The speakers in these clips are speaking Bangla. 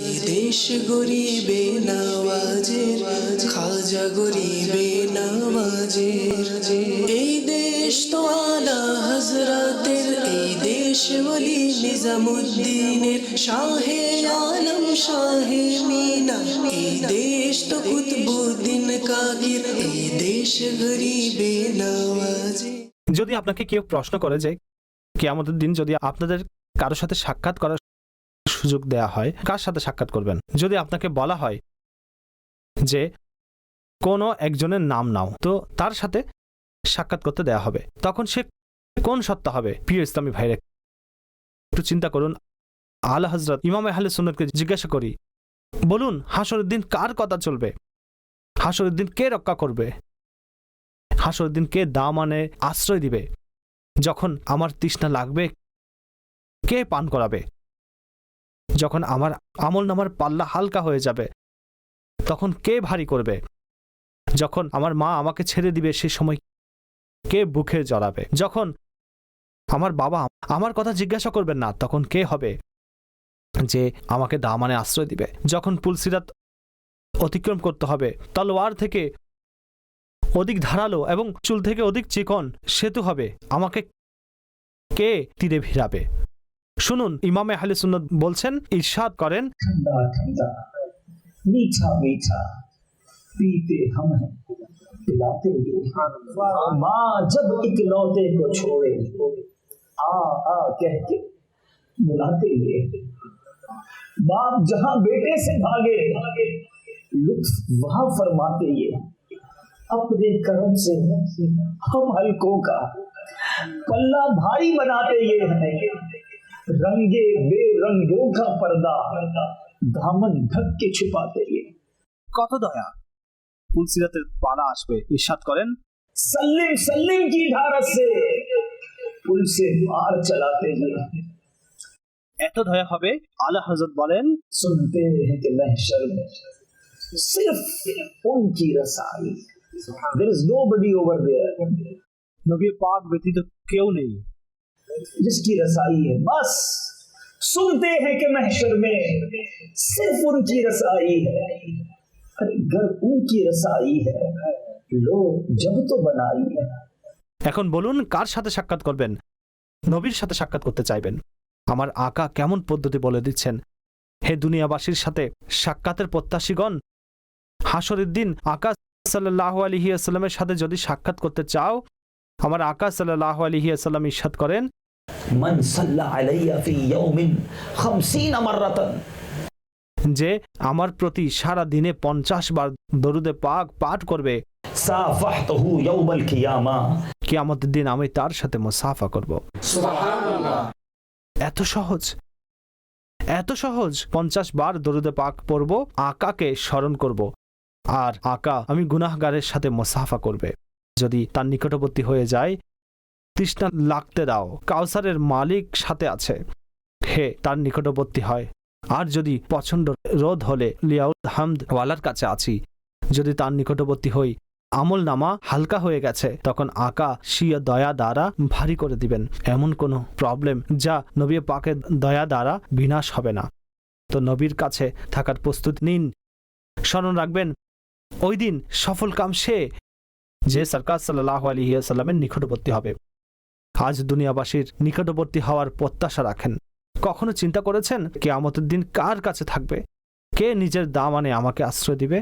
দেশ গরিবে নওয়াজের খাজা গরিবে নওয়াজের এই দেশ তো আলা হজরতের এই দেশ বলি নিজামুদ্দিনের, শাহে আলম, শাহে মিনা। এই দেশ তো কুতবুদ্দিন কাকির এই দেশ গরিবে নওয়াজের যদি আপনাকে কেউ প্রশ্ন করে যে, কেয়ামতের দিন যদি আপনাদের কারোর সাথে সাক্ষাৎ করার সুযোগ দেয়া হয়, কার সাথে সাক্ষাৎ করবেন? যদি আপনাকে বলা হয় যে কোনো একজনের নাম নাও, তো তার সাথে সাক্ষাৎ করতে দেয়া হবে। তখন সে কোন সত্তা হবে? প্রিয় ইসলামী ভাইরা একটু চিন্তা করুন। আল হজরত ইমাম আহলে সুন্নতকে জিজ্ঞাসা করি, বলুন হাসরের দিন কার কথা চলবে? হাসরের দিন কে রক্ষা করবে? হাসরের দিন কে দামানে আশ্রয় দিবে? যখন আমার তৃষ্ণা লাগবে, কে পান করাবে? যখন আমার আমল নামার পাল্লা হালকা হয়ে যাবে, তখন কে ভারী করবে? যখন আমার মা আমাকে ছেড়ে দিবে, সে সময় কে বুকে জড়াবে? যখন আমার বাবা আমার কথা জিজ্ঞাসা করবেন না, তখন কে হবে যে আমাকে দামানে আশ্রয় দিবে? যখন পুলসিরাত অতিক্রম করতে হবে, তলোয়ার থেকে অধিক ধারালো এবং চুল থেকে অধিক চিকন সেতু হবে, আমাকে কে তীরে ভিড়াবে? শুনুন ইমামে আহলে সুন্নত বলছেন ইরশাদ করেন ठंडा ठंडा मीठा मीठा पीते हम हैं पिलाते ये माँ जब इकलौते को छोड़े आ आ कह के बुलाते ये बाप जहां बेटे से भागे लुत्फ वहां फरमाते ये अपने कर्म से हम हल्कों का पल्ला भारी बनाते ये हैं रंगे बेरंगों का पर्दा दामन ढक के छुपाते ये কত দয়া পুলসিরাতের পালা আসবে ইরশাদ করেন सल्लिम सल्लिम की धारत से पुल से पार चलाते ये এত দয়া হবে আলা হজরত বলেন सुनते हैं कि महशर में सिर्फ उनकी रसाई there is nobody over there নবী পাক ব্যতীত কেউ নেই जिसकी रसाई है बस सुनते हैं कि महशर में सिर्फ उनकी रसाई है अरे घर उनकी रसाई है लो जब तो बनाई है এখন বলুন কার সাথে সাক্ষাৎ করবেন নবীর সাথে সাক্ষাৎ করতে চাইবেন আমার আকা কেমন পদ্ধতি বলে দিচ্ছেন হে দুনিয়াবাসীর সাথে সাক্ষাতের প্রত্যাশীগণ হাসরের দিন আকা সাল্লাহ আলহি আসাল্লামের সাথে যদি সাক্ষাৎ করতে চাও আমার আকা সাল্লাহ আলহি আসাল্লাম ইস্বাদ করেন মান সাল্লা আলাইয়া ফি ইয়াউমিন 50 মাররাতান। যে আমার প্রতি সারা দিনে 50 বার দরুদে পাক পাঠ করবে সাফাহতুহু ইয়াউমাল কিয়ামা। কিয়ামতের দিন আমি তার সাথে মুসাফা করব। সুবহানাল্লাহ। এত সহজ এত সহজ পঞ্চাশ বার দরুদে পাক পড়ব আকাকে স্মরণ করব আর আকা আমি গুনাহগারের সাথে মুসাফা করবে। যদি তার নিকটবর্তী হয়ে যায় তৃষ্ণা লাগতে দাও। কাউসারের মালিক সাথে আছে। হে, তার নিকটবর্তী হয়। আর যদি প্রচণ্ড রোধ হলে লিয়াউল হামদ ওয়ালার কাছে আছি। যদি তার নিকটবর্তী হই আমল নামা হালকা হয়ে গেছে, তখন আকা শিয়া দয়া দ্বারা ভারী করে দিবেন। এমন কোনো প্রবলেম যা নবী পাকের দয়া দ্বারা বিনাশ হবে না। তো নবীর কাছে থাকার প্রস্তুতি নিন। স্মরণ রাখবেন, ওই দিন সফল কাম সে যে সরকার সাল্লাহ আলহিয়াসাল্লামের নিকটবর্তী হবে। আজ দুনিয়াবাসীর নিকটবর্তী হওয়ার প্রত্যাশা রাখেন। কখনো চিন্তা করেছেন কে আমতের দিন কার কাছে থাকবে? কে নিজের দামানে আমাকে আশ্রয় দিবে?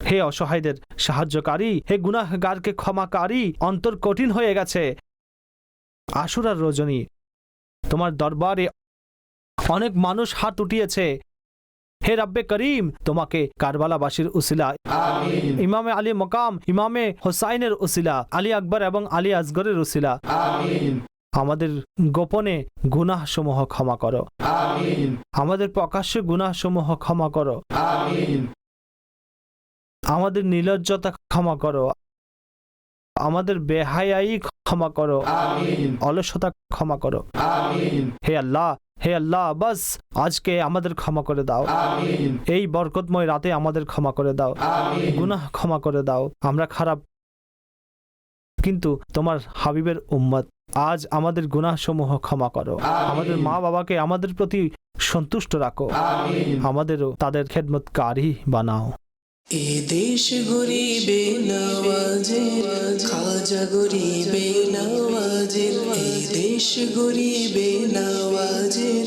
হে অসহায়দের সাহায্যকারী, হে গুনাহগারকে ক্ষমাকারী, অন্তর কঠিন হয়ে গেছে। আশুরার রজনী, তোমার দরবারে অনেক মানুষ হাত উঠিয়েছে। হে রাব্বে করিম তোমাকে কারবালাবাসীর উসিলা। ইমামে আলী মকাম ইমামে হোসাইনের উসিলা আলী আকবর এবং আলী আসগরের উসিলা। আমাদের গোপনে গুনাহসমূহ ক্ষমা করো। আমাদের প্রকাশ্যে গুনাহসমূহ ক্ষমা করো। আমাদের নির্লজ্জতা ক্ষমা করো। আমাদের বেহায়াই ক্ষমা করো। অলসতা ক্ষমা করো। হে আল্লাহ হে আল্লাহ বাস আজকে আমাদের ক্ষমা করে দাও। এই বরকতময় রাতে আমাদের ক্ষমা করে দাও। গুনাহ ক্ষমা করে দাও। আমরা খারাপ কিন্তু তোমার হাবিবের উম্মত। আজ আমাদের গুনাহসমূহ ক্ষমা করো। আমাদের মা বাবাকে আমাদের প্রতি সন্তুষ্ট রাখো। আমাদেরও তাদের খেদমতকারী বানাও। এ দেশ গরিবে নওয়াজের খাজা গরিবে নওয়াজের এ দেশ গরিবে নওয়াজের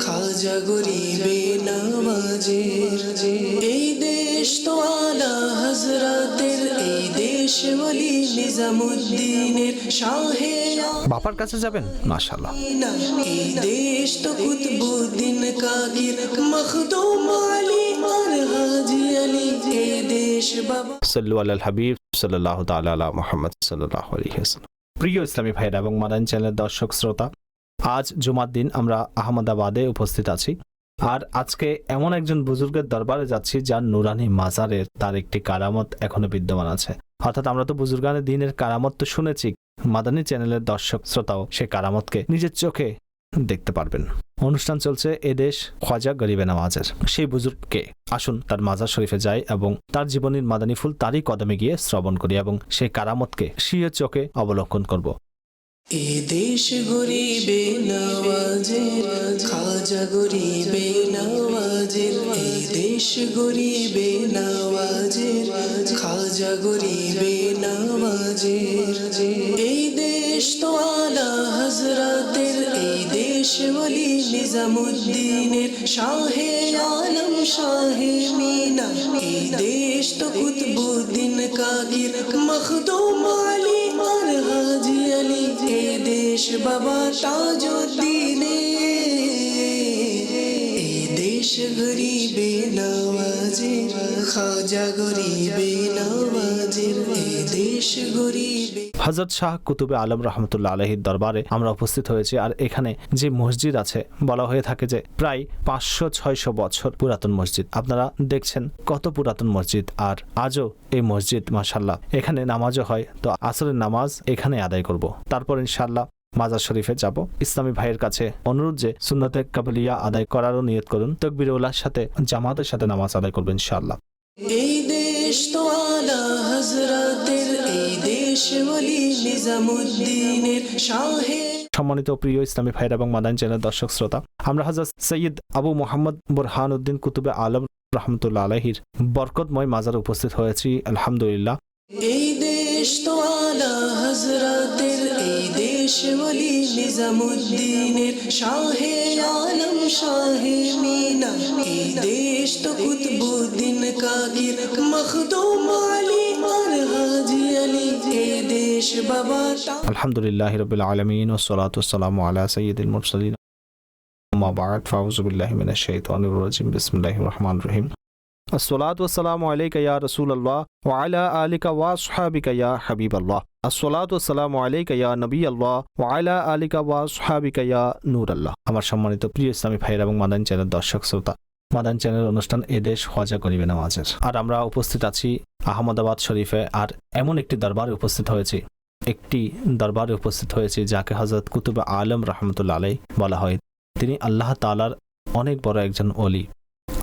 খাজা গরিবে নওয়াজের এই দেশ তো আলা হজরতের এই দেশ বলি নিজামুদ্দিনের শাহে বাপার কাছে যাবেন? মাশাল্লাহ এই দেশ তো কুতবুদ্দিন কাগির মখদুম আলী আর হাজি আলী এ দেশ বাবা সাল্লু আল হাবিব সাল্লাহ তালা আলা মোহাম্মদ সাল্লাহ আলহিহাস্লাম প্রিয় ইসলামী ভাইরা এবং মাদান চ্যানেলের দর্শক শ্রোতা আজ জুমার দিন আমরা আহমদাবাদে উপস্থিত আছি। আর আজকে এমন একজন বুজুর্গের দরবারে যাচ্ছি যার নুরানি মাজারের তার একটি কারামত এখনও বিদ্যমান আছে। অর্থাৎ আমরা তো বুজুর্গানের দিনের কারামত তো শুনেছি। মাদানী চ্যানেলের দর্শক শ্রোতাও সে কারামতকে নিজের চোখে দেখতে পারবেন। অনুষ্ঠান চলছে এদেশ খোয়াজা গরিবে নামাজের। সেই বুজুর্গকে আসুন তার মাজার শরীফে যাই এবং তার জীবনীর মাদানী ফুল তারই কদমে গিয়ে শ্রবণ করি এবং সেই কারামতকে স্বীয় চোখে অবলোকন করব। এ দেশ গরিবে নওয়াজের, খাজা গরিবে নওয়াজের। এ দেশ গরিবে নওয়াজের, খাজা গরিবে নওয়াজের। এই দেশ তো আলা হজরতের এই দেশ বলি নিজামুদ্দিনের, শাহে আলম, শাহে মিনা। এই দেশ তো কুতবুদ্দিন কাগির, মখদুম আলী আর হাজি দেশ বাবা তাজুদ্দিনে দেশ গরিবে নওয়াজের খাজা গরিবে নওয়াজের দেশ গরিবে। হজরত শাহ কুতুবে আলম রহমতুল্লাহ আলহির দরবারে আমরা উপস্থিত হয়েছি আর এখানে যে মসজিদ আছে, বলা হয়ে থাকে যে প্রায় পাঁচশো ছয়শো বছর পুরাতন মসজিদ। আপনারা দেখছেন কত পুরাতন মসজিদ আর আজও এই মসজিদ মাসাল্লাহ এখানে নামাজও হয়, তো আসরের নামাজ এখানে আদায় করব। তারপর ইনশাল্লাহ মাজার শরীফে যাব। ইসলামী ভাইয়ের কাছে অনুরোধ যে সুন্নতে কাবলিয়া আদায় করারও নিয়ত করুন। তকবির উল্লাহর সাথে জামাতের সাথে নামাজ আদায় করবেন ইনশাআল্লাহ। এই দেশ তো আলা হজরতের এই দেশ বলি নিজামুদ্দিনের শাহে। সম্মানিত প্রিয় ইসলামী ভাইরা এবং মাদান চ্যানেল দর্শক শ্রোতা আমরা হাজরত সৈয়দ আবু মোহাম্মদ বুরহান উদ্দিন কুতুবে আলম রহমতুল্লাহ আলহির বরকতময় মাজার উপস্থিত হয়েছি। আলহামদুলিল্লাহ। এই দেশ তো আলা হজরতের এই শেষ নিজামুদ্দিনের শাহে আলম, শাহে মিনা। দেশ তো কুতবুদ্দিন কাকির মখদুম আলী আর হাজি আলী। এই দেশ বাবা আলহামদুলিল্লাহ রবিল আলমিন ও সলাত সালাম আলা সঈদুল মুরসালিন। মাবাদ ফাউজুবিল্লাহ মিনা শৈতানুর রাজিম। বিসমুল্লাহির রহমানির রহিম। আসসালাতু ওয়াসসালামু আলাইকা ইয়া রাসূলুল্লাহ, ওয়া আলা আলিকা ওয়া আসহাবিকা ইয়া হাবিবাল্লাহ। আসসালাতাম আলাইকা ইয়া নবী আল্লাহ ওয়াইলা আলিকা ওয়া সাহাবিকা নূর আল্লাহ আমার সম্মানিত প্রিয় ইসলামী ভাইয়ের এবং মাদান চ্যানেল দর্শক শ্রোতা, মাদান চ্যানেল অনুষ্ঠান এদেশ হজা করিবে নামাজের। আর আমরা উপস্থিত আছি আহমদাবাদ শরীফে, আর এমন একটি দরবারে উপস্থিত হয়েছি, একটি দরবারে উপস্থিত হয়েছে যাকে হজরত কুতুব আলম রহমতুল্লা আলাই বলা হয়। তিনি আল্লাহ তালার অনেক বড় একজন অলি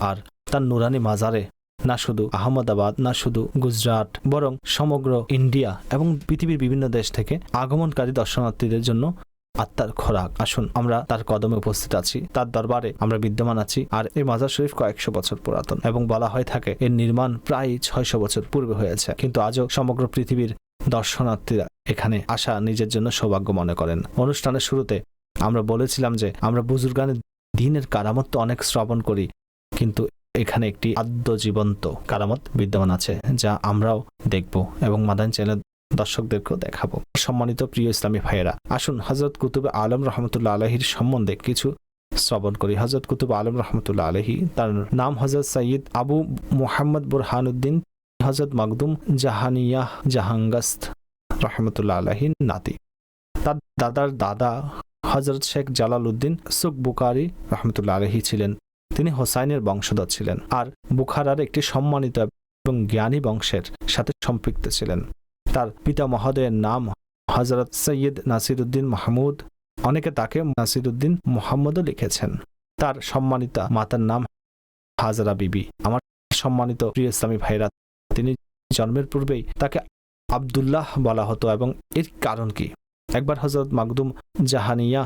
আর তার নুরানি মাজারে না শুধু আহমদাবাদ, না শুধু গুজরাট, বরং সমগ্র ইন্ডিয়া এবং পৃথিবীর বিভিন্ন দেশ থেকে আগমনকারী দর্শনার্থীদের জন্য আত্মার খোরাক। আসুন, আমরা তার কদমে উপস্থিত আছি, তার দরবারে আমরা বিদ্যমান আছি আর এই মাজার শরীফ কয়েকশো বছর পুরাতন এবং বলা হয়ে থাকে এর নির্মাণ প্রায় ছয়শো বছর পূর্বে হয়েছে। কিন্তু আজও সমগ্র পৃথিবীর দর্শনার্থীরা এখানে আসা নিজের জন্য সৌভাগ্য মনে করেন। অনুষ্ঠানের শুরুতে আমরা বলেছিলাম যে আমরা বুজুর্গানের দিনের কারামত্ব অনেক শ্রবণ করি, কিন্তু এখানে একটি আদ্য জীবন্ত কারামত বিদ্যমান আছে, যা আমরাও দেখব এবং মাদান চ্যানেল দর্শকদেরকেও দেখাবো। সম্মানিত প্রিয় ইসলামী ভাইয়েরা, আসুন হজরত কুতুব আলম রহমতুল্লাহ আলহির সম্বন্ধে কিছু শ্রবণ করি। হজরত কুতুব আলম রহমতুল্লাহ আলহি তার নাম হজরত সঈদ আবু মোহাম্মদ বুরহানুদ্দিন হজরত মাকদুম জাহানিয়াহ জাহাঙ্গাস্ত রহমতুল্লাহ আলহির নাতি। তার দাদার দাদা হজরত শেখ জালাল উদ্দিন সুক বুকারি রহমতুল্লাহ আলহি ছিলেন। তিনি হোসাইনের বংশধর ছিলেন আর বুখারার একটি সম্মানিত এবং জ্ঞানী বংশের সাথে সম্পৃক্ত ছিলেন। তার পিতা মহোদয়ের নাম হজরত সৈয়দ নাসিরুদ্দিন মাহমুদ। অনেকে তাকে নাসিরুদ্দিন মোহাম্মদও লিখেছেন। তার সম্মানিতা মাতার নাম হাজরা বিবি। আমার সম্মানিত প্রিয় ইসলামী ভাইরা তিনি জন্মের পূর্বেই তাকে আব্দুল্লাহ বলা হতো এবং এর কারণ কি? একবার হজরত মাকদুম জাহানিয়া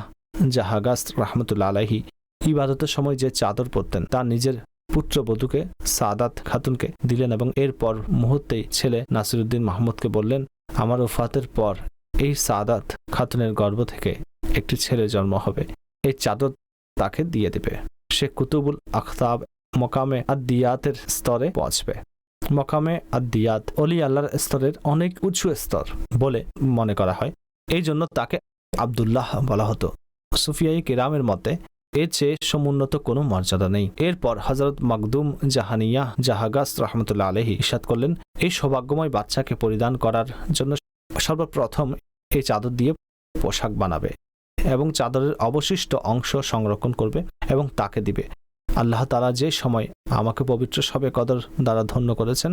জাহাগাস রহমতুল্লা আলাহি ইবাদতের সময় যে চাদর পরতেন তার নিজের পুত্রবধূকে সাদাত খাতুনকে দিলেন এবং এরপর মুহূর্তেই ছেলে নাসিরুদ্দিন মাহমুদকে বললেন, আমার ওফাতের পর এই সাদাত খাতুনের গর্ভ থেকে একটি ছেলে জন্ম হবে। এই চাদর তাকে দিয়ে দিবে। সে কুতুবুল আখতাব মকামে আদিয়াতের স্তরে পৌঁছবে। মকামে আদিয়াত অলি আল্লাহর স্তরের অনেক উঁচু স্তর বলে মনে করা হয়। এই জন্য তাকে আবদুল্লাহ বলা হতো। সুফিয়াই কেরামের মতে এর চেয়ে সমুন্নত কোনো মর্যাদা নেই। এরপর হজরত মাকদুম জাহানিয়া জাহাগাস রহমতুল্লাহ আলহী ইসাদ করলেন, এই সৌভাগ্যময় বাচ্চাকে পরিধান করার জন্য সর্বপ্রথম এই চাদর দিয়ে পোশাক বানাবে এবং চাদরের অবশিষ্ট অংশ সংরক্ষণ করবে এবং তাকে দিবে। আল্লাহ তারা যে সময় আমাকে পবিত্র সবে কদর দ্বারা ধন্য করেছেন,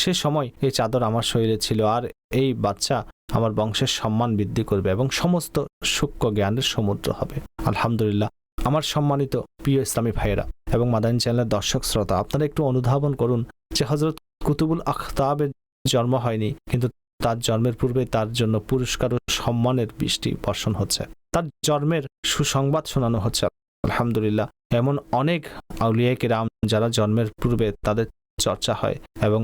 সে সময় এই চাদর আমার শরীরে ছিল আর এই বাচ্চা আমার বংশের সম্মান বৃদ্ধি করবে এবং সমস্ত সূক্ষ্ম জ্ঞানের সমুদ্র হবে। আলহামদুলিল্লাহ আমার সম্মানিত প্রিয় ইসলামী ভাইয়েরা এবং মাদানী চ্যানেলের দর্শক শ্রোতা, আপনারা একটু অনুধাবন করুন যে হজরত কুতুবুল আখতাবের জন্ম হয়নি, কিন্তু তার জন্মের পূর্বে তার জন্য পুরস্কার ও সম্মানের বৃষ্টি বর্ষণ হচ্ছে। তার জন্মের সুসংবাদ শোনানো হচ্ছে, আলহামদুলিল্লাহ। এমন অনেক আউলিয়াকে রাম যারা জন্মের পূর্বে তাদের চর্চা হয় এবং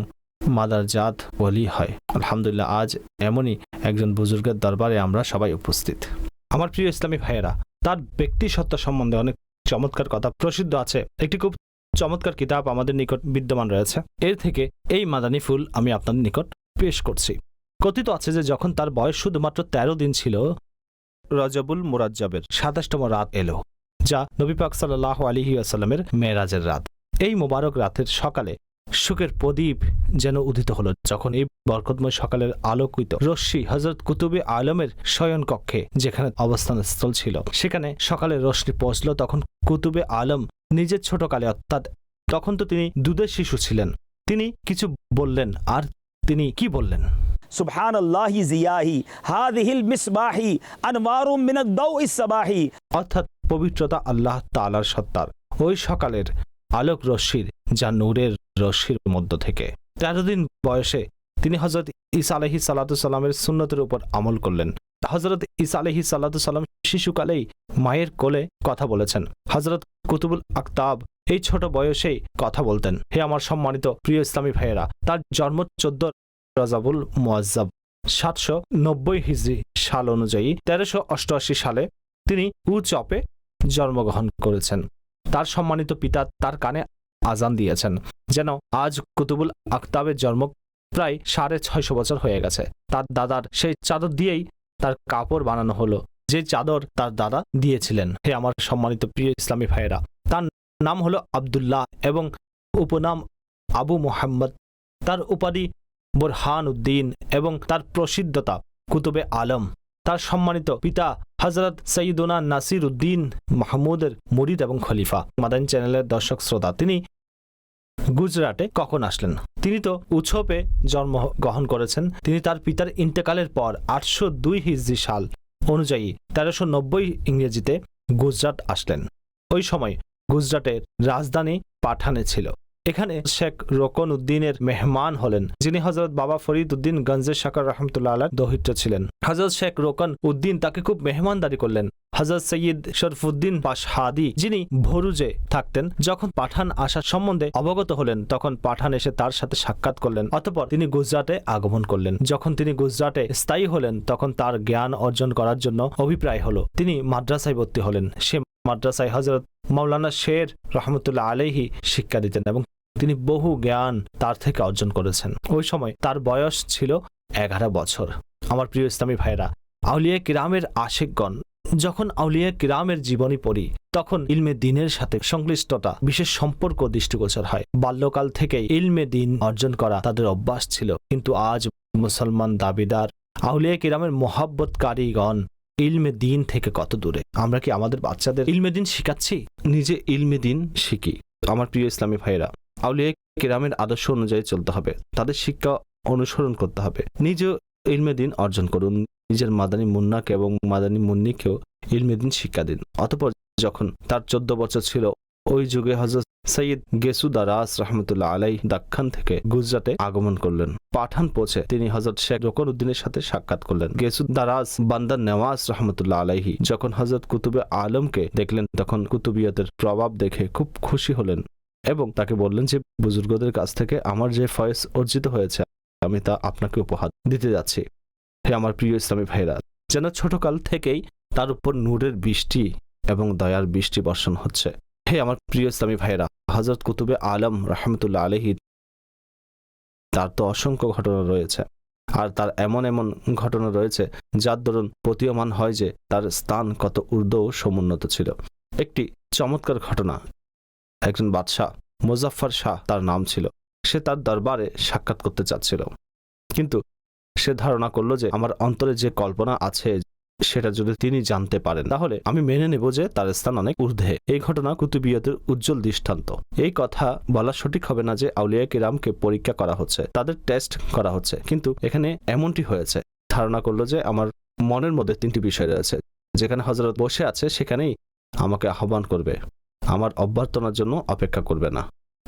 মাদার জাত ওলি হয়। আলহামদুলিল্লাহ, আজ এমনই একজন বুজুর্গের দরবারে আমরা সবাই উপস্থিত। আমার প্রিয় ইসলামী ভাইয়েরা তার ব্যক্তি সত্তা সম্বন্ধে অনেক চমৎকার কথা প্রসিদ্ধ আছে। একটি খুব চমৎকার কিতাব আমাদের নিকট বিদ্যমান রয়েছে। এর থেকে এই মাদানী ফুল আমি আপনাদের নিকট পেশ করছি। কথিত আছে যে যখন তার বয়স শুধুমাত্র তেরো দিন ছিল, রজবুল মুরাজ্জাবের সাতাশতম রাত এলো, যা নবী পাক সাল্লাহ আলিহি আসাল্লামের মেয়েরাজের রাত। এই মোবারক রাতের সকালে সুখের প্রদীপ যেন উদিত হলো। যখন এই বরকতময় সকালের আলোকিত রশ্মি হজরত কুতুবে আলমের শয়ন কক্ষে যেখানে অবস্থানস্থল ছিল সেখানে সকালে রশ্মি পৌঁছল। তখন কুতুবে আলম নিজের ছোটকালে অর্থাৎ তখন তো তিনি দুধের শিশু ছিলেন। তিনি কিছু বললেন আর তিনি কি বললেন? সুবহান আল্লাহি জিয়াহি হাদিহিল মিসবাহি আনওয়ারুম মিনাদ দাউই সাবাহি। অর্থাৎ পবিত্রতা আল্লাহ তাআলার সত্তার। ওই সকালের আলোক রশ্মির যা নূরের রশ্মির মধ্য থেকে। তেরো দিন বয়সে তিনি হজরত ইসা আলহি সাল্লামের সুন্নতের উপর আমল করলেন। হজরত ইসা আলহি সাল্লাম শিশুকালেই মায়ের কোলে কথা বলেছেন। হজরত কুতুবুল আক্তাব এই ছোট বয়সেই কথা বলতেন। হে আমার সম্মানিত প্রিয় ইসলামী ভাইয়েরা, তার জন্ম চোদ্দ রাজাবুল মোয়াজ্জাব সাতশো নব্বই হিজরি সাল অনুযায়ী তেরোশো অষ্টআশি সালে তিনি উচপে জন্মগ্রহণ করেছেন। তার সম্মানিত পিতা তার কানে আজান দিয়েছেন। যেন আজ কুতুবুল আক্তাবের জন্ম প্রায় সাড়ে ছয়শো বছর হয়ে গেছে। তার দাদার সেই চাদর দিয়েই তার কাপড় বানানো হলো। যে চাদর তার দাদা দিয়েছিলেন। হে আমার সম্মানিত প্রিয় ইসলামী ভাইয়েরা, তার নাম হলো আবদুল্লাহ এবং উপনাম আবু মোহাম্মদ। তার উপাধি বোরহান উদ্দিন এবং তার প্রসিদ্ধতা কুতুবে আলম। তার সম্মানিত পিতা হজরত সঈদুনা নাসির উদ্দিন মাহমুদের মুরিদ এবং খলিফা। মাদান চ্যানেলের দর্শক, শ্রোতা, তিনি গুজরাটে কখন আসলেন? তিনি তো উৎসবে জন্ম গ্রহণ করেছেন। তিনি তার পিতার ইন্তেকালের পর আটশো দুই হিজরি সাল অনুযায়ী তেরোশো নব্বই ইংরেজিতে গুজরাট আসলেন। ওই সময় গুজরাটের রাজধানী পাঠানে ছিল। এখানে শেখ রোকন উদ্দিনের মেহমান হলেন, যিনি হজরত বাবা ফরিদ উদ্দিন গঞ্জের শাকর রহমতুল্লাহ আলার দহিত্র ছিলেন। হজরত শেখ রোকন উদ্দিন তাকে খুব মেহমানদারি করলেন। হজরত সৈয়দ শরফুদ্দিন বাসহাদি যিনি ভরুজে থাকতেন, যখন পাঠান আসার সম্বন্ধে অবগত হলেন, তখন পাঠান এসে তার সাথে সাক্ষাৎ করলেন, অতপর তিনি গুজরাটে আগমন করলেন। যখন তিনি গুজরাটে স্থায়ী হলেন, তখন তার জ্ঞান অর্জন করার জন্য অভিপ্রায় হলো, তিনি মাদ্রাসায় ভর্তি হলেন। সে মাদ্রাসায় হজরত মাওলানা শের রহমতুল্লাহ আলাইহি শিক্ষা দিতেন এবং তিনি বহু জ্ঞান তার থেকে অর্জন করেছেন। ওই সময় তার বয়স ছিল এগারো বছর। আমার প্রিয় ইসলামী ভাইরা আউলিয়া কিরামের আশেকগণ, যখন আউলিয়া কিরামের জীবনী পড়ি, তখন ইলমে দিনের সাথে সংশ্লিষ্টতা, বিশেষ সম্পর্ক দৃষ্টিগোচর হয়। বাল্যকাল থেকে ইলমে দিন অর্জন করা তাদের অভ্যাস ছিল। কিন্তু আজ মুসলমান দাবিদার, আউলিয়া কিরামের মোহাব্বতকারীগণ ইলমে দিন থেকে কত দূরে? আমরা কি আমাদের বাচ্চাদের ইলমে দিন শিখাচ্ছি? নিজে ইলমে দিন শিখি। আমার প্রিয় ইসলামী ভাইরা আউলিয়া কেরামের আদর্শ অনুযায়ী চলতে হবে। তাদের শিক্ষা অনুসরণ করতে হবে। নিজে ইলমে দিন অর্জন করুন। নিজের মাদানী মুন্নাকে এবং মাদানী মুন্নিকেও ইলমে দিন শিক্ষা দিন। অতপর যখন তার চোদ্দ বছর ছিল, ওই যুগে হজরত সৈয়দ গেসুদা রাস রহমতুল্লাহ আলাই দাক্ষান থেকে গুজরাটে আগমন করলেন। পাঠান পৌঁছে তিনি হজরত শেখ রোকন উদ্দিনের সাথে সাক্ষাৎ করলেন। গেসুদ দারাজ বান্দার নেওয়াজ রহমতুল্লাহ আলাইহি যখন হজরত কুতুবে আলমকে দেখলেন, তখন কুতুবিয়তের প্রভাব দেখে খুব খুশি হলেন। এবং তাকে বললেন যে, বুজুর্গদের কাছ থেকে আমার যে ফয়েস অর্জিত হয়েছে, আমি তা আপনাকে উপহার দিতে যাচ্ছি। হে আমার প্রিয় ইসলামী ভাইরা যেন ছোটকাল থেকেই তার উপর নূরের বৃষ্টি এবং দয়ার বৃষ্টি বর্ষণ হচ্ছে। হে আমার প্রিয় ইসলামী ভাইরা হজরত কুতুবে আলম রহমতুল্লাহ আলহি তার তো অসংখ্য ঘটনা রয়েছে। আর তার এমন এমন ঘটনা রয়েছে, যার দরুন প্রতীয়মান হয় যে, তার স্থান কত ঊর্ধ্ব সমুন্নত ছিল। একটি চমৎকার ঘটনা একজন বাদশাহ, মুজাফফর শাহ তার নাম ছিল। সে তার দরবারে সাক্ষাৎ করতে চাচ্ছিল। কিন্তু সে ধারণা করল যে আমার অন্তরে যে কল্পনা আছে, সেটা যদি তিনি জানতে পারেন, তাহলে আমি মেনে নেব যে তার স্থান অনেক ঊর্ধ্বে। এই ঘটনা কুতুবিয়তের উজ্জ্বল দৃষ্টান্ত। এই কথা বলা সঠিক হবে না যে আউলিয়া কিরামকে পরীক্ষা করা হচ্ছে, তাদের টেস্ট করা হচ্ছে। কিন্তু এখানে এমনটি হয়েছে। ধারণা করল যে আমার মনের মধ্যে তিনটি বিষয় রয়েছে, যেখানে হজরত বসে আছে, সেখানেই আমাকে আহ্বান করবে। আমার অভ্যর্থনার জন্য অপেক্ষা করবে না।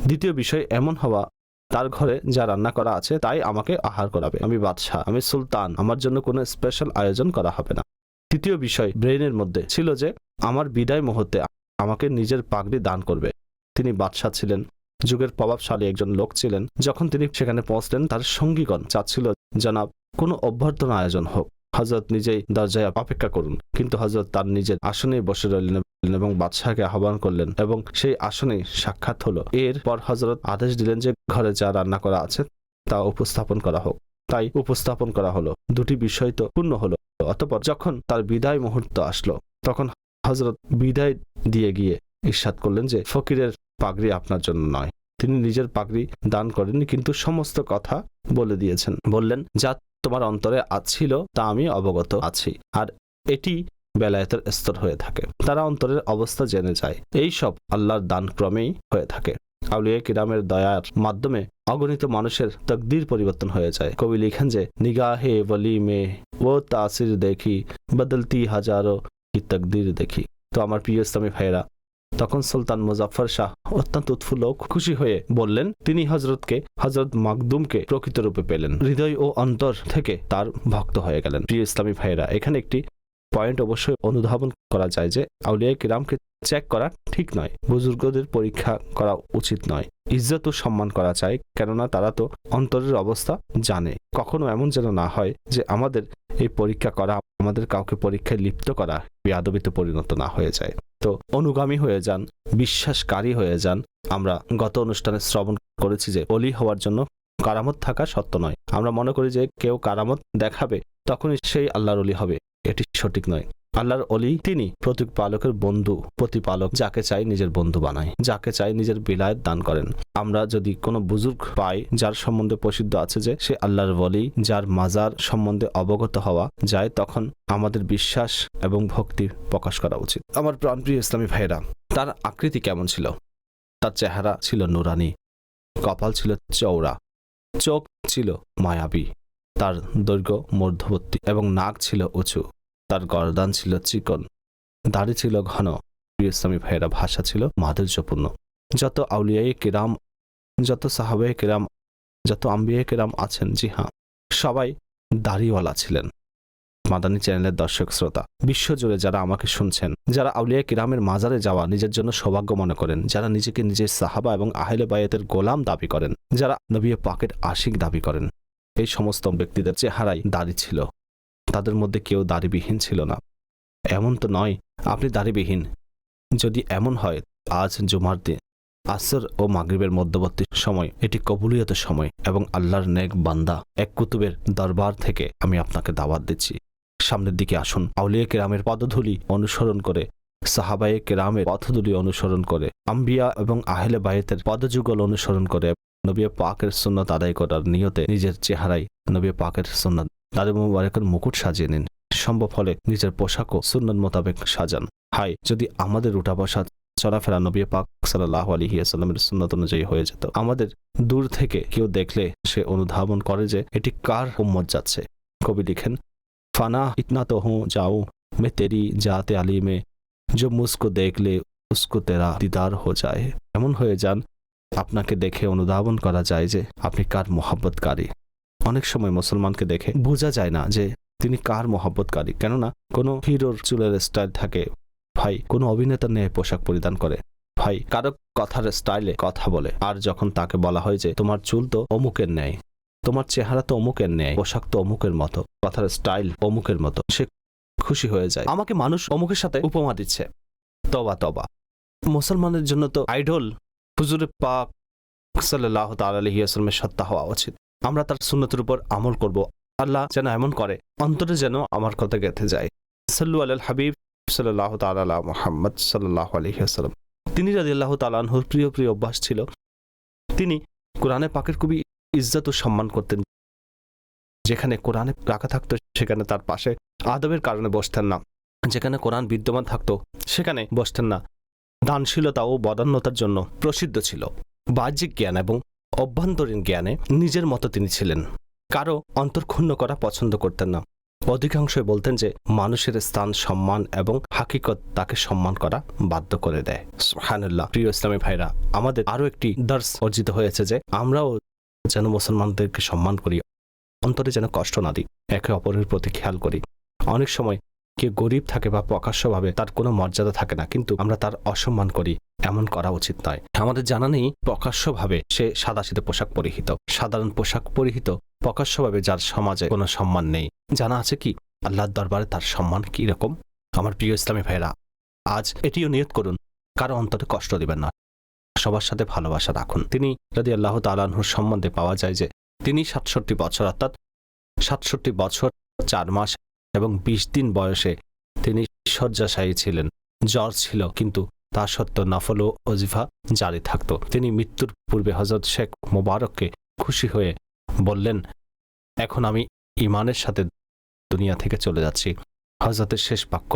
দ্বিতীয় বিষয় এমন হওয়া, তার ঘরে যা রান্না করা আছে তাই আমাকে আহার করাবে। আমি বাদশাহ, আমি সুলতান, আমার জন্য কোনো স্পেশাল আয়োজন করা হবে না। তৃতীয় বিষয় ব্রেইনের মধ্যে ছিল যে, আমার বিদায় মুহূর্তে আমাকে নিজের পাগড়ি দান করবে। তিনি বাদশাহ ছিলেন, যুগের প্রভাবশালী একজন লোক ছিলেন। যখন তিনি সেখানে পৌঁছলেন, তার সঙ্গীগণ চাচ্ছিল, জনাব, কোনো অভ্যর্থনা আয়োজন হোক। হজরত নিজেই দরজায় অপেক্ষা করুন। কিন্তু হজরত তার নিজের আসনেই বসে রইলেন এবং বাদশাহকে আহ্বান করলেন এবং সেই আসনে সাক্ষাৎ হলো। এর পর হজরত আদেশ দিলেন যে ঘরে যা রান্না করা আছে তা উপস্থাপন করা হোক। তাই উপস্থাপন করা হলো। দুটি বিষয় তো পূর্ণ হলো। অতপর যখন তার বিদায় মুহূর্ত আসলো, তখন হজরত বিদায় দিয়ে গিয়ে ইরশাদ করলেন যে, ফকিরের পাগড়ি আপনার জন্য নয়। তিনি নিজের পাগড়ি দান করেননি, কিন্তু সমস্ত কথা বলে দিয়েছেন। বললেন, যা তোমার অন্তরে ছিল তা আমি অবগত আছি। আর এটি বেলায়েতের স্তর হয়ে থাকে। তারা অন্তরের অবস্থা জেনে যায়। এই সব আল্লাহর দান ক্রমেই হয়ে থাকে। আউলিয়া কিরামের দয়ার মাধ্যমে অগণিত মানুষের তকদির পরিবর্তন হয়ে যায়। কবি লিখেন যে, নিগাহে বলি মে ও তাসির দেখি, বদলতি হাজারো কি তকদির দেখি। তো আমার প্রিয় ইসলামী ভাইয়েরা তখন সুলতান মুজাফর শাহ অত্যন্ত উৎফুল্ল খুশি হয়ে বললেন, তিনি হজরতকে হজরত মাকদুমকে প্রকৃত রূপে পেলেন। হৃদয় ও অন্তর থেকে তার ভক্ত হয়ে গেলেন। প্রিয় ইসলামী ভাইয়েরা, এখানে একটি পয়েন্ট অবশ্যই অনুধাবন করা যায় যে, আউলিয়া কিরামকে চেক করা ঠিক নয়, বুজুর্গদের পরীক্ষা করা উচিত নয়, ইজ্জত ও সম্মান করা চাই, কেননা তারা তো অন্তরের অবস্থা জানে। কখনো এমন যেন না হয় যে, আমাদের এই পরীক্ষা করা আমাদের কাউকে পরীক্ষায় লিপ্ত করা বেয়াদবিতে পরিণত না হয়ে যায়। তো অনুগামী হয়ে যান, বিশ্বাসকারী হয়ে যান। আমরা গত অনুষ্ঠানে শ্রবণ করেছি যে অলি হওয়ার জন্য কারামত থাকা সত্য নয়। আমরা মনে করি যে কেউ কারামত দেখাবে, তখনই সেই আল্লাহর অলি হবে। এটি সঠিক নয়। আল্লাহর অলি তিনি। প্রতিপালকের বন্ধু, প্রতিপালক যাকে চাই নিজের বন্ধু বানায়, যাকে চাই নিজের বিলায়ত দান করেন। আমরা যদি কোনো বুজুর্গ পাই যার সম্বন্ধে প্রসিদ্ধ আছে যে সে আল্লাহর বলি যার মাজার সম্বন্ধে অবগত হওয়া যায়, তখন আমাদের বিশ্বাস এবং ভক্তি প্রকাশ করা উচিত। আমার প্রাণপ্রিয় ইসলামী ভাইরা তার আকৃতি কেমন ছিল? তার চেহারা ছিল নুরানি, কপাল ছিল চৌড়া চোখ ছিল মায়াবী, তার দৈর্ঘ্য মধ্যবর্তী এবং নাক ছিল উঁচু। তার গরদান ছিল চিকন দাড়ি ছিল ঘন। প্রিয় ভাইয়েরা, ভাষা ছিল মাধুর্যপূর্ণ। যত আউলিয়াই কেরাম, যত সাহাবাই কেরাম, যত আম্বিয়া কেরাম আছেন, জি হ্যাঁ সবাই দাড়িওয়ালা ছিলেন। মাদানী চ্যানেলের দর্শক শ্রোতা, বিশ্বজুড়ে যারা আমাকে শুনছেন, যারা আউলিয়া কিরামের মাজারে যাওয়া নিজের জন্য সৌভাগ্য মনে করেন, যারা নিজেকে নিজের সাহাবা এবং আহলে বায়াতের গোলাম দাবি করেন, যারা নবী পাকের আশিক দাবি করেন, এই সমস্ত ব্যক্তিদের চেহারাই দাড়ি ছিল। তাদের মধ্যে কেউ দাড়িবিহীন ছিল না। এমন তো নয়, আপনি দাড়িবিহীন। যদি এমন হয়, আজ জুমার দিন, আসর ও মাগরিবের মধ্যবর্তী সময়, এটি কবুলিয়তের সময় এবং আল্লাহর নেক বান্দা এক কুতুবের দরবার থেকে আমি আপনাকে দাওয়াত দিচ্ছি। সামনের দিকে আসুন, আউলিয়া কেরামের পদধূলি অনুসরণ করে, সাহাবায়ে কেরামের পথধূলি অনুসরণ করে, আম্বিয়া এবং আহলে বায়েতের পদযুগল অনুসরণ করে, নবী পাকের সুন্নত আদায় করার নিয়তে নিজের চেহারায় নবী পাকের সুন্নত তাদের মোবারকের মুকুট সাজিয়ে নিন। সম্ভব হলে নিজের পোশাকও সুন্নত মোতাবেক সাজান। হাই যদি আমাদের উঠা বসা চলাফেরা নবী পাক সাল্লাহ আলী আসাল্লামের সুন্নত অনুযায়ী হয়ে যেত, আমাদের দূর থেকে কেউ দেখলে সে অনুধাবন করে যে এটি কার উম্মত যাচ্ছে। কবি লিখেন, ফানা ইতনা তো হুঁ যাও মে তেরি জাতে আলী মে জো মুসকো দেখলে উসকো তেরা দিদার হো যায়। এমন হয়ে যান, আপনাকে দেখে অনুধাবন করা যায় যে আপনি কার মোহাব্বতকারী। অনেক সময় মুসলমানকে দেখে বোঝা যায় না যে তিনি কার মহব্বতকারী। কেননা, কোনো হিরোর চুলের স্টাইল থাকে, ভাই, কোনো অভিনেতার ন্যায় পোশাক পরিধান করে। ভাই, কারও কথার স্টাইলে কথা বলে, আর যখন তাকে বলা হয় যে, তোমার চুল তো অমুকের ন্যায়, তোমার চেহারা তো অমুকের ন্যায়, পোশাক তো অমুকের মতো, কথার স্টাইল অমুকের মতো, সে খুশি হয়ে যায়। আমাকে মানুষ অমুকের সাথে উপমা দিচ্ছে। তবা তবা মুসলমানের জন্য তো আইডল হুজুরে পাক সাল্লাহ তালহিমের সত্তা হওয়া উচিত। আমরা তার সুন্নতের উপর আমল করব। আল্লাহ যেন এমন করে, অন্তরে যেন আমার কথা গেঁথে যায়। সাল্লু আল হাবিব সাল্লাহ তালা মোহাম্মদ সাল্লাহ আলহিহাস্লাম তিনি যদি আল্লাহ তালাহুর প্রিয় প্রিয় অভ্যাস ছিল। তিনি কোরআনে পাকের খুবই ইজ্জত ও সম্মান করতেন। যেখানে কোরআনে রাখা থাকতো, সেখানে তার পাশে আদবের কারণে বসতেন না। যেখানে কোরআন বিদ্যমান থাকতো, সেখানে বসতেন না। দানশীলতা ও বদান্যতার জন্য প্রসিদ্ধ ছিল। বাহ্যিক জ্ঞান এবং অভ্যন্তরীণ জ্ঞানে নিজের মতো তিনি ছিলেন। কারও অন্তর্ক্ষুণ্ণ করা পছন্দ করতেন না। অধিকাংশই বলতেন যে, মানুষের স্থান, সম্মান এবং হাকিকত তাকে সম্মান করা বাধ্য করে দেয়। হানুল্লাহ প্রিয় ইসলামী ভাইরা, আমাদের আরও একটি দর্শ অর্জিত হয়েছে যে, আমরাও যেন মুসলমানদেরকে সম্মান করি, অন্তরে যেন কষ্ট না দিই, একে অপরের প্রতি খেয়াল করি। অনেক সময় কে গরিব থাকে বা প্রকাশ্যভাবে তার কোনো মর্যাদা থাকে না, কিন্তু আমরা তার অসম্মান করি। এমন করা উচিত নয়। আমাদের জানা নেই প্রকাশ্যভাবে সে সাদাসিদে পোশাক পরিহিত। সাধারণ পোশাক পরিহিত প্রকাশ্যভাবে যার সমাজে কোনো সম্মান নেই। জানা আছে কি, আল্লাহর দরবারে তার সম্মান কি রকম? আমার প্রিয় ইসলামী ভাইরা আজ এটিও নিয়ত করুন, কারও অন্তরে কষ্ট দিবেন না। সবার সাথে ভালোবাসা রাখুন। তিনি যদি আল্লাহ তালাহুর সম্বন্ধে পাওয়া যায় যে, তিনি সাতষট্টি বছর, অর্থাৎ সাতষট্টি বছর, চার মাস এবং বিশ দিন বয়সে তিনি শয্যাশায়ী ছিলেন। জ্বর ছিল, কিন্তু তা সত্ত্বেও নফল ও অজিফা জারি থাকত। তিনি মৃত্যুর পূর্বে হজরত শেখ মোবারককে খুশি হয়ে বললেন, এখন আমি ইমানের সাথে দুনিয়া থেকে চলে যাচ্ছি। হজরতের শেষ বাক্য,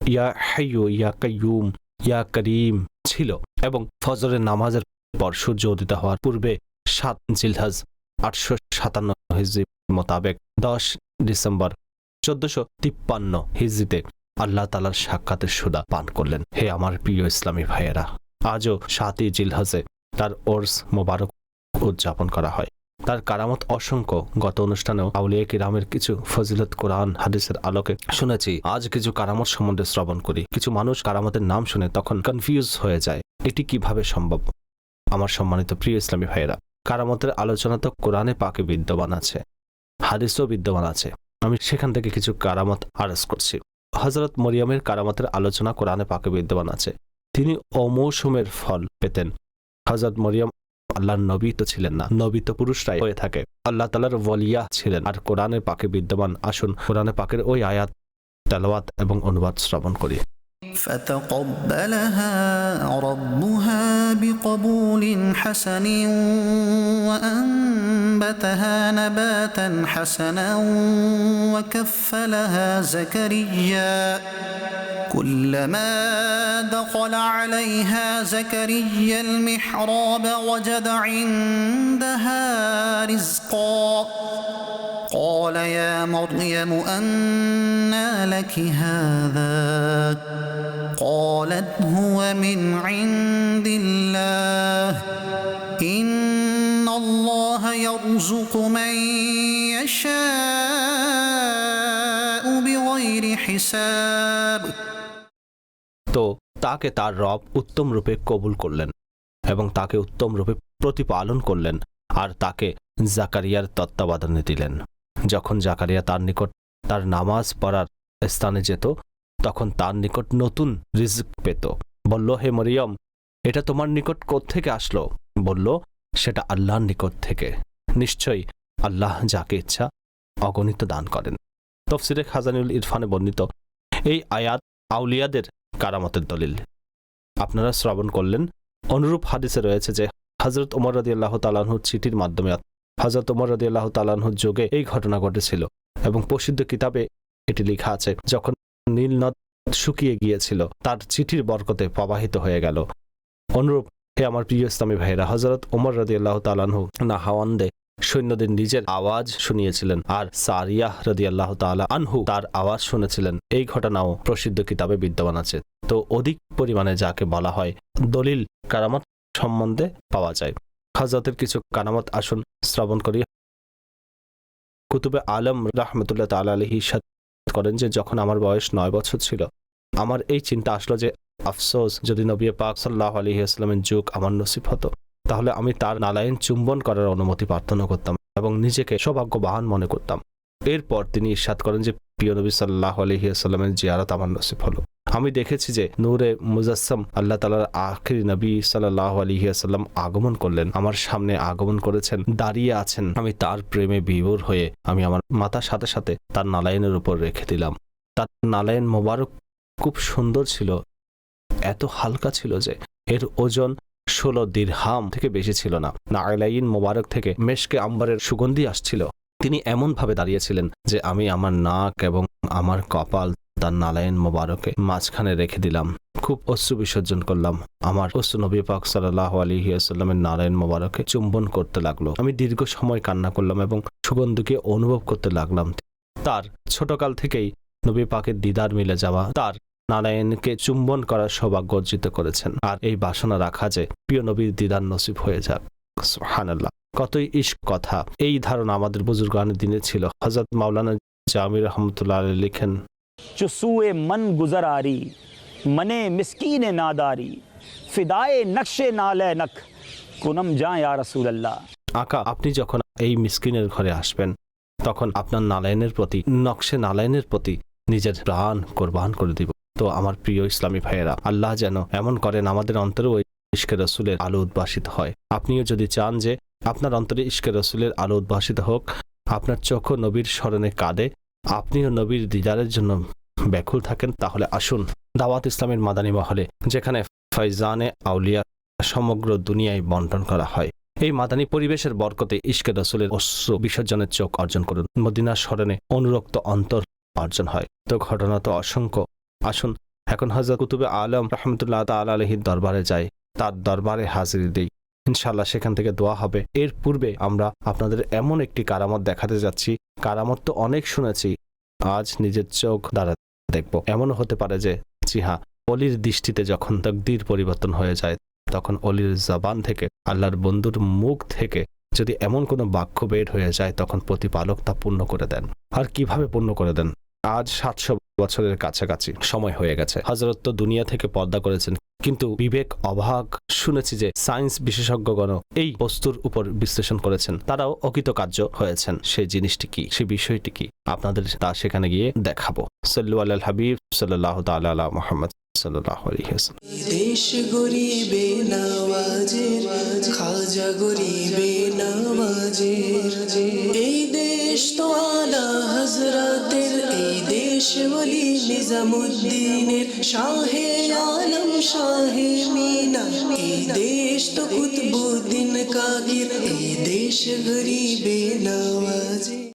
ইয়া হাইয়ু ইয়া কাইয়ুম ইয়া করিম ছিল এবং ফজরের নামাজের পর সূর্য উদিত হওয়ার পূর্বে সাত জিলহাজ আটশো সাতান্ন হিজরি মোতাবেক দশ ডিসেম্বর চোদ্দশো তিপ্পান্ন হিজরিতে আল্লাহ তালার সাক্ষাতের সুদা পান করলেন। হে আমার প্রিয় ইসলামী ভাইয়েরা, আজও সাতই জিলহাজে তার ওর্স মোবারক উদযাপন করা হয়। তার কারামত অসংখ্য। গত অনুষ্ঠানেও আউলিয়া কিরামের কিছু ফজিলত কোরআন, হাদিসের আলোকে শুনেছি, আজ কিছু কারামত সম্বন্ধে শ্রবণ করি। কিছু মানুষ কারামতের নাম শুনে তখন কনফিউজ হয়ে যায়, এটি কীভাবে সম্ভব? আমার সম্মানিত প্রিয় ইসলামী ভাইয়েরা, কারামতের আলোচনা তো কোরআনে পাকে বিদ্যমান আছে, হাদিসও বিদ্যমান আছে। আমি সেখান থেকে কিছু কারামত আরজ করছি। হজরত মরিয়মের কারামাতের আলোচনা কোরআনে পাকে বিদ্যমান আছে। তিনি অমৌসুমের ফল পেতেন। হজরত মরিয়ম আল্লাহর নবী তো ছিলেন না, নবী তো পুরুষরাই হয়ে থাকে। আল্লাহ তালার ওয়ালিয়া ছিলেন আর কোরআনে পাকে বিদ্যমান আসুন, কোরআনে পাকের ওই আয়াত, তেলাওয়াত এবং অনুবাদ শ্রবণ করি। فتقبلها ربها بقبول حسن وأنبتها نباتا حسنا وكفلها زكريا. كلما دخل عليها زكريا المحراب وجد عندها رزقا. قال يا مريم أنى لك هذا قالت هو من عند الله إن الله يرزق من يشاء بغير حساب তো তাকে তার রব উত্তম রূপে কবুল করলেন এবং তাকে উত্তম রূপে প্রতিপালন করলেন আর তাকে জাকারিয়ার তত্ত্বাবধানে দিলেন যখন জাকারিয়া তার নিকট তার নামাজ পড়ার স্থানে যেত, তখন তার নিকট নতুন রিজিক পেত। বলল, হে মরিয়ম, এটা তোমার নিকট থেকে আসলো? বলল, সেটা আল্লাহর নিকট থেকে। নিশ্চয়ই আল্লাহ যাকে ইচ্ছা অগণিত দান করেন। তফসিরে খাজানুল ইরফানে বর্ণিত এই আয়াত আউলিয়াদের কারামতের দলিল। আপনারা শ্রবণ করলেন। অনুরূপ হাদিসে রয়েছে যে হজরত ওমর রদি আল্লাহ তালাহুর চিঠির মাধ্যমে হজরত ওমর রদি আল্লাহ তালাহুর যোগে এই ঘটনা ঘটেছিল এবং প্রসিদ্ধ কিতাবে এটি লেখা আছে, যখন নীল নদ শুকিয়ে গিয়েছিল, তার চিঠির বরকতে প্রবাহিত হয়ে গেল। অনুরূপ, হে আমার প্রিয় ইসলামী ভাইরা হজরত ওমর রদি আল্লাহ তালাহু না হাওয়ান্দে সৈন্যদের নিজের আওয়াজ শুনিয়েছিলেন আর সারিয়াহ রদি আল্লাহ তালা আনহু তার আওয়াজ শুনেছিলেন। এই ঘটনাও প্রসিদ্ধ কিতাবে বিদ্যমান আছে। তো অধিক পরিমাণে যাকে বলা হয় দলিল কারামত সম্বন্ধে পাওয়া যায়। হজরতের কিছু কানামত আসন শ্রবণ করি। কুতুবে আলম রহমতুল্লাহ তালা আলহি করেন যে, যখন আমার বয়স নয় বছর ছিল, আমার এই চিন্তা আসলো যে, আফসোস, যদি নবী পাক সাল্লাহ আলহি আসলামের যুগ আমার নসিব হতো, তাহলে আমি তার নালায়ন চুম্বন করার অনুমতি প্রার্থনা করতাম এবং নিজেকে সৌভাগ্যবাহান মনে করতাম। এরপর তিনি ইরশাদ করেন যে, প্রিয় নবী সাল্লাহ আলহিহাস্লামের জিয়ারত আমার নসিব হলো। আমি দেখেছি যে, নূরে মুজাসম আল্লাহ তালার আখির নবী সাল্লাহ আলহিহাস্লাম আগমন করলেন। আমার সামনে আগমন করেছেন, দাঁড়িয়ে আছেন। আমি তার প্রেমে বিভোর হয়ে আমি আমার মাথার সাথে সাথে তার নালায়নের উপর রেখে দিলাম। তার নালায়ন মোবারক খুব সুন্দর ছিল, এত হালকা ছিল যে এর ওজন ষোলো দীর্হাম থেকে বেশি ছিল না। নাইলাইন মোবারক থেকে মেশকে আম্বারের সুগন্ধি আসছিল। তিনি এমনভাবে দাঁড়িয়েছিলেন যে আমি আমার নাক এবং আমার কপাল তার নালায়ন মোবারকে মাঝখানে রেখে দিলাম। খুব অশ্রু বিসর্জন করলাম। আমার অশ্রু নবী পাক সাল্লাহ আলহিয়াস্লামের নারায়ণ মোবারকে চুম্বন করতে লাগল। আমি দীর্ঘ সময় কান্না করলাম এবং সুগন্ধকে অনুভব করতে লাগলাম। তার ছোটকাল থেকেই নবী পাকের দিদার মিলে যাওয়া তার নারায়ণকে চুম্বন করার সৌভাগ্য অর্জিত করেছেন। আর এই বাসনা রাখা যে প্রিয় নবীর দিদার নসিব হয়ে যাক। সুবহানাল্লাহ। কতই ইস কথা। এই ধারণা আমাদের বুজুর্গানের দিনে ছিল। হজরত মাওলানা জামির রহমতুল্লাহ আলী লিখেন চুসুয়ে মন গুজারি মনে মিসকিন নাদারি ফিদায়ে নকশে নালে নখ কুনম যা ইয়া রাসূলুল্লাহ। আকা আপনি যখন এই মিসকিনের ঘরে আসবেন তখন আপনার নালায়নের প্রতি নকশে নালায়নের প্রতি নিজের প্রাণ কোরবান করে দিব। তো আমার প্রিয় ইসলামী ভাইয়েরা আল্লাহ যেন এমন করেন আমাদের অন্তরেও ইশকে রসুলের আলো উদ্ভাসিত হয়। আপনিও যদি চান যে আপনার অন্তরে ইস্কে রসুলের আলো উদ্ভাসিত হোক, আপনার চোখও নবীর স্মরণে কাঁদে আপনিও নবীর দিদারের জন্য ব্যাকুল থাকেন, তাহলে আসুন দাওয়াত ইসলামের মাদানী মহলে, যেখানে ফয়জানে আউলিয়া সমগ্র দুনিয়ায় বন্টন করা হয়। এই মাদানী পরিবেশের বরকতে ইশকে রসুলের অশ্রু বিসর্জনের চোখ অর্জন করুন। মদিনার স্মরণে অনুরক্ত অন্তর অর্জন হয়। তো ঘটনা তো অসংখ্য। আসুন, এখন হজরত কুতুবে আলম রহমতুল্লাহ তাল আলহির দরবারে যাই। তার দরবারে হাজির দিই। ইনশাল্লাহ সেখান থেকে দোয়া হবে। এর পূর্বে আমরা আপনাদের এমন একটি কারামত দেখাতে যাচ্ছি। কারামত তো অনেক শুনেছি, আজ নিজের চোখ দ্বারা দেখব। এমনও হতে পারে যে, জি হ্যাঁ অলির দৃষ্টিতে যখন তকদির পরিবর্তন হয়ে যায়, তখন অলির জবান থেকে, আল্লাহর বন্ধুর মুখ থেকে যদি এমন কোনো বাক্য বের হয়ে যায়, তখন প্রতিপালক তা পূর্ণ করে দেন। আর কীভাবে পূর্ণ করে দেন? আজ সাতশো বছরের কাছাকাছি সময় হয়ে গেছে। হজরত তো দুনিয়া থেকে পর্দা করেছেন। কিন্তু বিবেক অভাগ শুনেছি যে সায়েন্স বিশেষজ্ঞগণ এই বস্তুর উপর বিশ্লেষণ করেছেন। তারাও অকৃতকার্য হয়েছেন। সেই জিনিসটি কি? সেই বিষয়টি কি? আপনাদের তা সেখানে গিয়ে দেখাবো। সাল্লু আল হাবিব সাল্লাহ তাল্লাহ মোহাম্মদ। সাল্লাহ দেশ গরিবে নওয়াজের খাজা গরিবে নওয়াজের এই দেশ তো আলা হজরতের এই দেশ বলি নিজামুদ্দিনের, শাহে আলম, শাহে মিনা। এই দেশ তো কুতবুদ্দিন কাকির এই দেশ গরিবে নওয়াজের